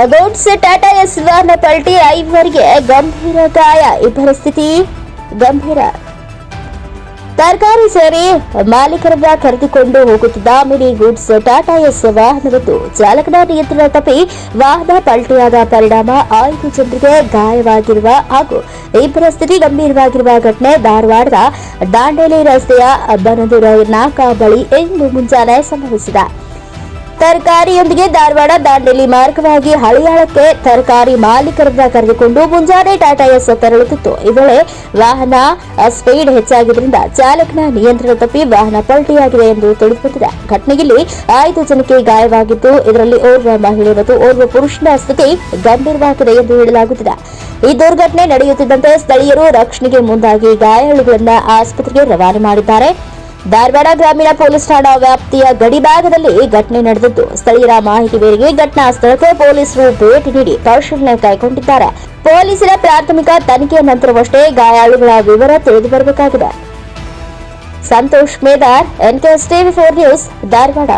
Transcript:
ಗೌಡ್ಸ್ Tata S ವಾಹನ ಪಲ್ಟಿ ಐವರಿಗೆ ಗಂಭೀರ ಗಾಯ. ಇಬ್ಬರ ಸ್ಥಿತಿ ಗಂಭೀರ. ತರಕಾರಿ ಸೇರಿ ಮಾಲೀಕರನ್ನ ಕರೆದುಕೊಂಡು ಹೋಗುತ್ತಿದ್ದ ಮಿನಿ ಗೂಡ್ಸ್ ಟಾಟಾ ಎಸ್ ವಾಹನವೊಂದು ಚಾಲಕನ ನಿಯಂತ್ರಣ ತಪ್ಪಿ ವಾಹನ ಪಲ್ಟಿಯಾದ ಪರಿಣಾಮ ಐದು ಜನರಿಗೆ ಗಾಯವಾಗಿರುವ ಹಾಗೂ ಇಬ್ಬರ ಸ್ಥಿತಿ ಗಂಭೀರವಾಗಿರುವ ಘಟನೆ ಧಾರವಾಡದ ದಾಂಡೇಲಿ ರಸ್ತೆಯ ಬನದೂರ ನಾಕಾ ಬಳಿ ಇಂದು ಮುಂಜಾನೆ ಸಂಭವಿಸಿದೆ. ತರಕಾರಿಯೊಂದಿಗೆ ಧಾರವಾಡ ದಾಂಡೇಲಿ ಮಾರ್ಗವಾಗಿ ಹಳಿಯಾಳಕ್ಕೆ ತರಕಾರಿ ಮಾಲೀಕರನ್ನ ಕರೆದುಕೊಂಡು ಮುಂಜಾನೆ ಟಾಟಾ ಎಸ್ ತೆರಳುತ್ತಿತ್ತು. ಈ ವೇಳೆ ವಾಹನ ಸ್ಪೀಡ್ ಹೆಚ್ಚಾಗಿದ್ದರಿಂದ ಚಾಲಕನ ನಿಯಂತ್ರಣ ತಪ್ಪಿ ವಾಹನ ಪಲ್ಟಿಯಾಗಿದೆ ಎಂದು ತಿಳಿದುಬಂದಿದೆ. ಘಟನೆಯಲ್ಲಿ ಐದು ಜನಕ್ಕೆ ಗಾಯವಾಗಿದ್ದು, ಇದರಲ್ಲಿ ಓರ್ವ ಮಹಿಳೆ ಮತ್ತು ಓರ್ವ ಪುರುಷನ ಸ್ಥಿತಿ ಗಂಭೀರವಾಗಿದೆ ಎಂದು ಹೇಳಲಾಗುತ್ತಿದೆ. ಈ ದುರ್ಘಟನೆ ನಡೆಯುತ್ತಿದ್ದಂತೆ ಸ್ಥಳೀಯರು ರಕ್ಷಣೆಗೆ ಮುಂದಾಗಿ ಗಾಯಾಳುಗಳನ್ನ ಆಸ್ಪತ್ರೆಗೆ ರವಾನೆ ಮಾಡಿದ್ದಾರೆ. ಧಾರವಾಡ ಗ್ರಾಮೀಣ ಪೊಲೀಸ್ ಠಾಣಾ ವ್ಯಾಪ್ತಿಯ ಗಡಿ ಭಾಗದಲ್ಲಿ ಘಟನೆ ನಡೆದಿದ್ದು, ಸ್ಥಳೀಯರ ಮಾಹಿತಿ ಮೇರೆಗೆ ಘಟನಾ ಸ್ಥಳಕ್ಕೆ ಪೊಲೀಸರು ಭೇಟಿ ನೀಡಿ ಪರಿಶೀಲನೆ ಕೈಗೊಂಡಿದ್ದಾರೆ. ಪೊಲೀಸರ ಪ್ರಾಥಮಿಕ ತನಿಖೆಯ ನಂತರವಷ್ಟೇ ಗಾಯಾಳುಗಳ ವಿವರ ತಿಳಿದು ಬರಬೇಕಾಗಿದೆ. Santosh Medar, N K S TV four news, Dharwad.